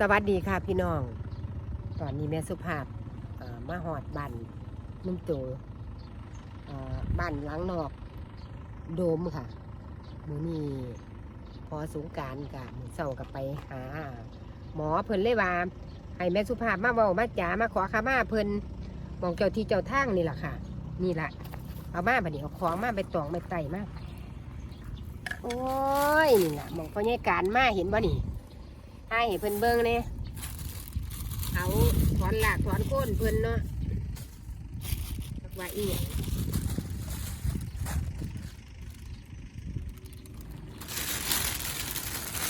สวัสดีค่ะพี่น้อง ตอนนี้แม่สุภาพมาหอดบ้านนุ่มโตเอ่อบ้านหลังนอก โดมค่ะมือนี้พอสงการกะมือเศร้ากับไปหา หมอเพิ่นเลยว่าให้แม่สุภาพมาเบามาจ๋ามาขอขมาเพิ่นมองเจ้าที่เจ้าทางนี่แหละค่ะ นี่แหละเอามาบัดนี้เอาของมาไปตองไปไต่มาโอ้ยนี่แหละมองพ่อใหญ่การมาเห็นบ่นี่ ให้เห็นเพิ่นเบิ่งเนี่ยเขาถอนหลากถอนโค่นเพิ่นเนาะจักว่าอีหยัง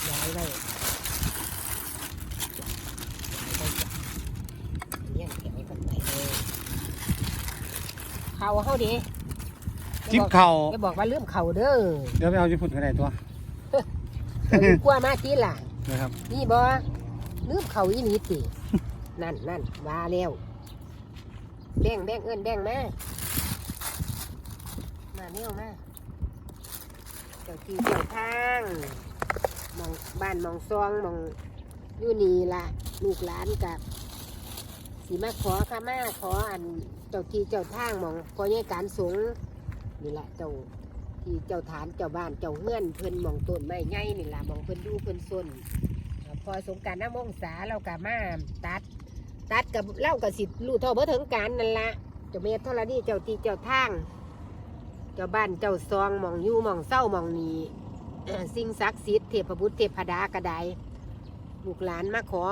ย้ายไว้ย้ายไว้จ้ะเลี้ยงแถวกันไปเลยเขาเฮาดิจิบเข่าจะบอกว่าเริ่มเข่าเด้อ เดี๋ยวไปเอาญี่ปุ่นก็ได้ตัว กลัวมากทีล่ะ นะครับ นี่บอลืมเขาอีหลีติ นั่นนั่นว่าแล้วแบ่งแบ่งเอินแบ่งมามาเร็วมาเจ้าที่เจ้าทางมองบ้านมองซองมองอยู่นี่ละลูกหลานกับสีมาขอข้ามาขออันเจ้าที่เจ้าทางมองพอแยการสงนี่แหละเจ้า ที่เจ้าฐานเจ้าบ้านเจ้าเฮือนเพิ่นมองต้นไม้ใหญ่นี่ละมองเพิ่นดูเพิ่นส้นพอสงการน้ำมงษาเรากับมาตัด ตัดกับเล่ากับสิรู้เท่าเบ่ถึงการนั่นละเจ้าเมธเท่าไรนี่เจ้าตีเจ้าทาง เจ้าบ้านเจ้าซองมองยู่มองเศร้ามองนีสิ่งศักดิ์สิทธิ์เทพบุตรเทพดากระไดลูกหลานมาขอ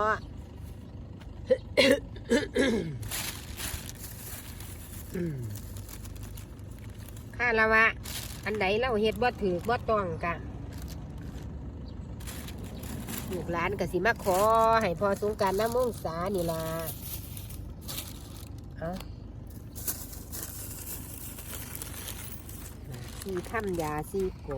ข้าละวะ อันใดเล่าเฮ็ดบ่ถือบ่ต้องกะลูกหลานก็สิมาขอให้พอสงการน้ำมงษานี่ล่ะเอาซีถ้ำยาซีโก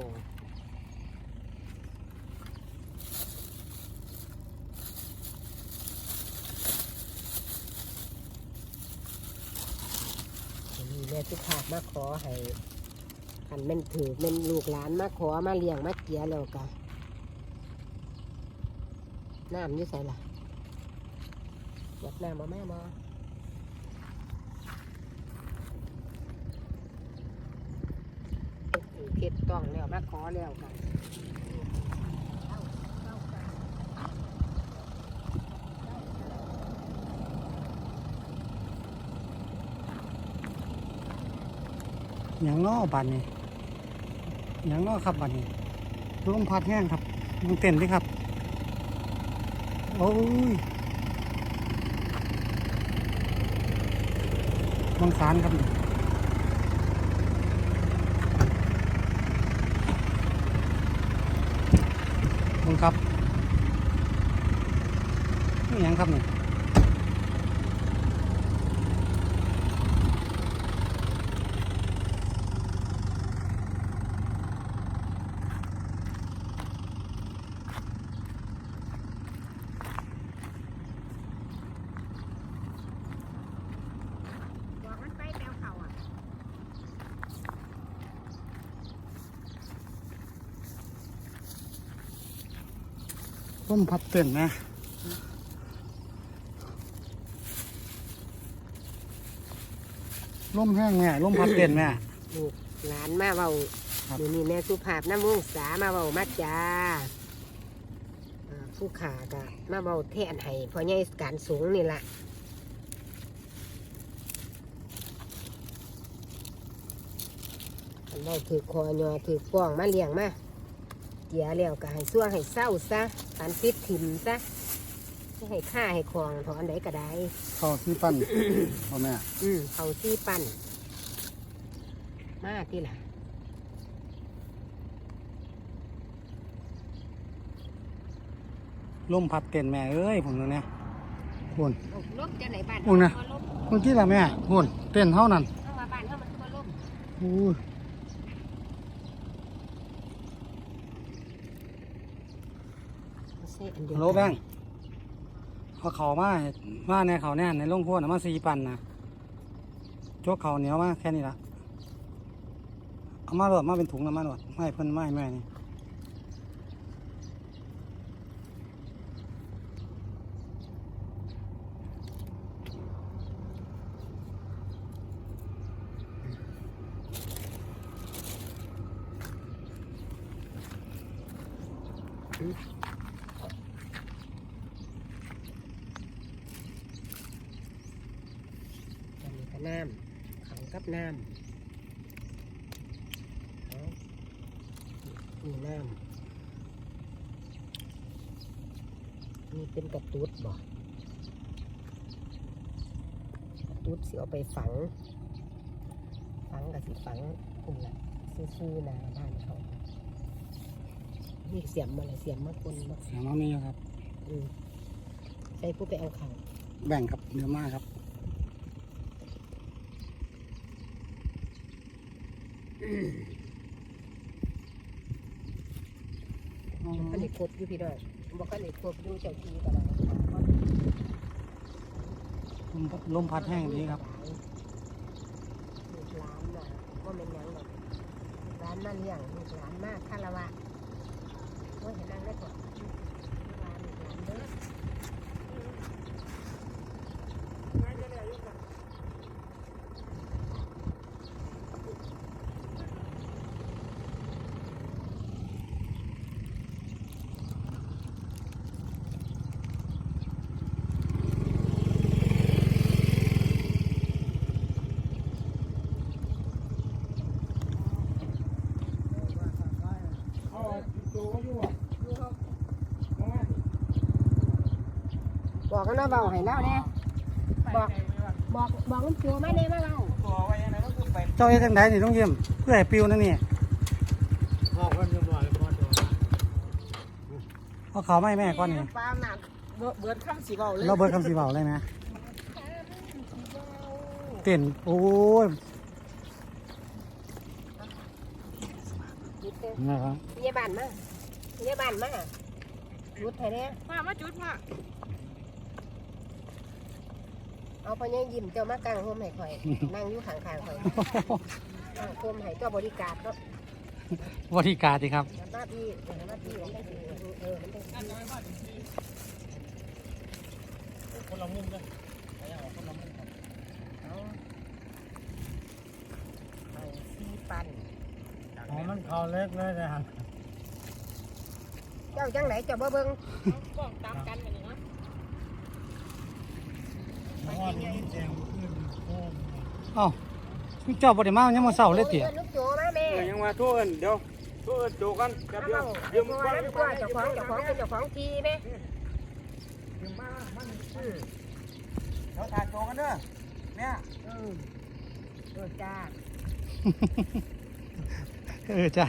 นี่แม่สุภาพมาขอให้ ขันแม่นถือแม่นลูกหลานมาขอมาเลี้ยงมาเกียแล้วกะน้ำยู่ใส่ล่ะหยดน้ำมาแม่มาเข็ดต้องแล้วมาขอแล้วกันอย่างนอบันนี่ อย่างนอครับบันนี่ลมพัดแห้งครับมึงเต้นดิครับ โอ้ยมังสารครับมึงครับนี่ยังครับนี่ บอกมันไปแปลวเขาอะ ลมพัดเต้นนะลมแห้งแม่ลมพัดเต้นแม่ลูกหลานมาเบาครับอยู่นี่แม่สุภาพน้ำมงษามาเบามาจ้าอ่าผู้ขากะมาเบาแทนให้เพอใหญ่การสูงนี่ล่ะอันเราถือคอยอถือป้องมาเลี้ยงมาเกียแล้วก็ให้ซั่วให้เศร้าซะ การปิดถิ่มซะไม่ให้ฆ่าให้คลองถอนไหนก็ได้เข้าที่ปั้นพ่อแม่ อืมเขาซี่ปั้น มากที่ล่ะลมพัดเต้นแม่เอ้ยผมเนี่ยหุ่น ลบจะไหนบ้านอุ้ยนะเขาลบเมื่อกี้ละแม่หุ่นเต้นเท่านั้น เข้ามาบ้านเขามันก็ลบ อู้ย ไม่ ใช่อันเดียวฮัลโหลแบงค์เขาเขามามาในเขาแน่ในโรงครัวนะมาสีปันนะโจกเขาเหนียวมาแค่นี้ละเอามาโหลดมาเป็นถุงนะมาโหลดไม่เพิ่นไม่แม่นี่ อันนี้ก็น้ำขังกับน้ำเอานี่น้ำนี่เป็นกระตุดบ่กระตุดสิเอาไปฝัง ฝังกับสิฝังคุณละซื่อๆนะบ้านเขานี่เสียมมาเลยเสียมมาคนมาเสียงน้องนี่อยู่ครับอืมใส่ผู้ไปเอาเขาแบ่งครับเดี๋ยวมาครับ บอกกันเลยครบอยู่พี่น้องบอกกันเลยครบอยู่เจ้าทีก็ได้ลมลมพัดแห้งดีครับลูกหลานน่ะว่าเป็นหยังหรอกลูกหลานมาเลี้ยงลูกหลานมาคารวะโอ้ยเห็นนั่งได้ก่อนลูกหลานลูกหลานเด้อ บอกกันว่าเบาให้เล่าเนี่ยบอกบอกบอกลุงปูมาเนี่ยมาเล่าเจ้าเอ๊ะจังไดนี่ต้องเยี่ยมเพื่อให้ปิวนั่นนี่เอาเขาไม่แม่ก่อนนี่ปลาหนักเบิดคำสีเบาเลยเราเบิดคำสีเบาเลยนะเต้นโอ้ยยุดเถอะนะครับพยาบาลมา พยาบาลมายุดให้เนี่ยมามาจุดมาเอาพญายิ้มเจ้ามากางโฮมให้ข่อย นั่งอยู่ข้างๆข่อยนั่งโฮมให้เจ้าบริการเนาะบริการดีครับหน้าที่หน้าที่มันได้สิเออมันได้สิคนละมุมเลยเอาเอาซีปันอ๋อมันเขาเล็กเลยนะครับ เจ้าจังไหนเจ้าบ่เบิ่งกล้องตามกันแบบนี้นะเอ้าเจ้าบริมายังมาเศร้าเลยเตี๋ยลูกโจมาแม่เออยังว่าโทษเอิ้นเดี๋ยวโทษเอิ้นโจกันแป๊บเอาเดียวเอายืมเอาก่อนเอาเอาเจ้าของเจ้าของเป็นเจ้าของทีแม่ยืมมามันอืมเดี๋ยวถ่ายโจกันเด้อเนี่ยอืมเออจ้าเออจ้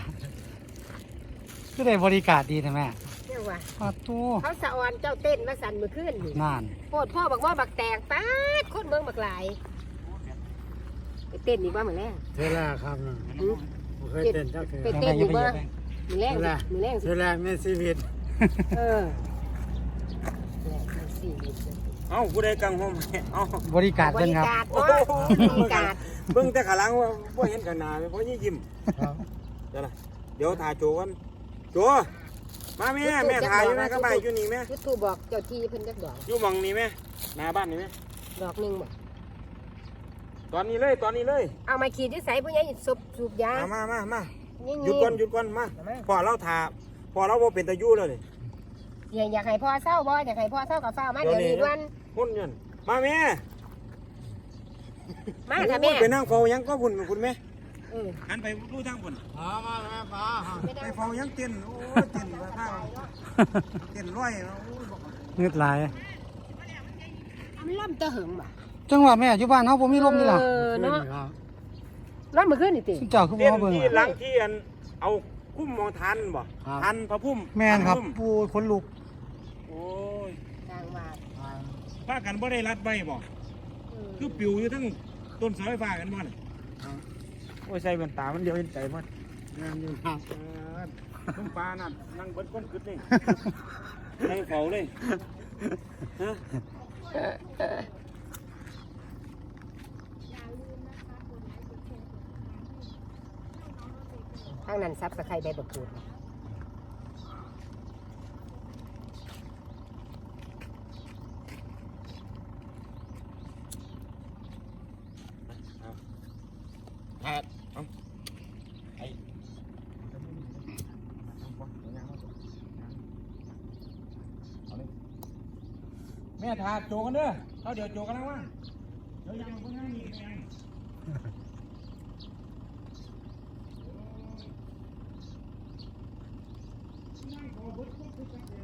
ะก็ได้บริการดีนะแม่เจ้าว่าปาตู้เขาสะออนเจ้าเต้นมาสั่นเมื่อคืนนี่นานโพดพ่อบอกว่าบักแตกป๊าดคนเมืองบักหลายไปเต้นอีกว่าเหมือนแรงเทแรกครับนะหือผมเคยเต้นจักเทื่อไปเต้นอีกว่ามือแรงสิมือแรงเทสิแรกในชีวิตเออแหละมันสี่ลิตรเอ้าผู้ใดกังหมให้เอ้าบริการบเป็นริครับการโอ้เนาะโหบริการเบิ่งแต่ข้างหลังว่าบ่เห็นข้างหน้าเพราะยี่ยิ้มครับเดี๋ยวล่ะเดี๋ยวถ่ายโจกัน โจมาแม่แม่ถ่ายอยู่แม่ก็ไปอยู่นี่แม่ยุทธูบอกเจ้าที่เพิ่นจักดอกอยู่หมองนี่แม่หน้าบ้านนี่แม่ดอกหนึงบ่ตอนนี้เลยตอนนี้เลยเอามาขีดที่ใส่ผู้ใหญ่สูบสูบยามามามามานี่หยุดก่อนหยุดก่อนมาพอเราถ่าพอเราบ่เป็นตะยู่แล้วนี่อยากอยากให้พ่อเศร้าบ่อยากให้พ่อเศร้ากับเฝ้ามาเดี๋ยวนี้วันพุ่นยันมาแม่มาค่ะแม่ไปนั่งเฝ้าหยังก็พุ่นคุณแม่เออ หันไปดูทางพุ่นพามาแล้วป้าไม่ไปได้เฝ้าหยังเต้นโอ้ยเต้นว่าทางเต้นร้อยโอ้ยบอกเงืดหลายมันล่ำตะเหิงบ่จังหวะแม่อยู่บ้านเขาผมมีลมนี่ล่ะเออเนาะครับล่ำมาขึ้นนี่ติสุเจ้าคือบ่เต้นมาเบิ่งที่ล่ะหลังที่อันเอาคุ้มมองทันบ่ทันพระพุ่มแม่นครับทัพุ่มปูคนลุกโอ้ยทางว่าพากันบ่ได้รัดใบบ่เออคือปิวอยู่ทั้งต้นเสาไฟฟ้ากันบ่น่ะ โอ้ยใส่แว่นตา มันเดียวเห็นใจมันงานอยู่ครับเออลุงปลานั่นนั่งเบิ้คนกึดเลยนั่งเฝ้าเลยฮะทางนั้นซับสะไครใบบักกูดแพทเอาไอ้ ม่ทาโจกันเด้อเขาเดี๋ยวโจกันแล้วว่าเดี๋ยวยังคนนั้นนี่ยังนั่งขอเบิดคนคือกัน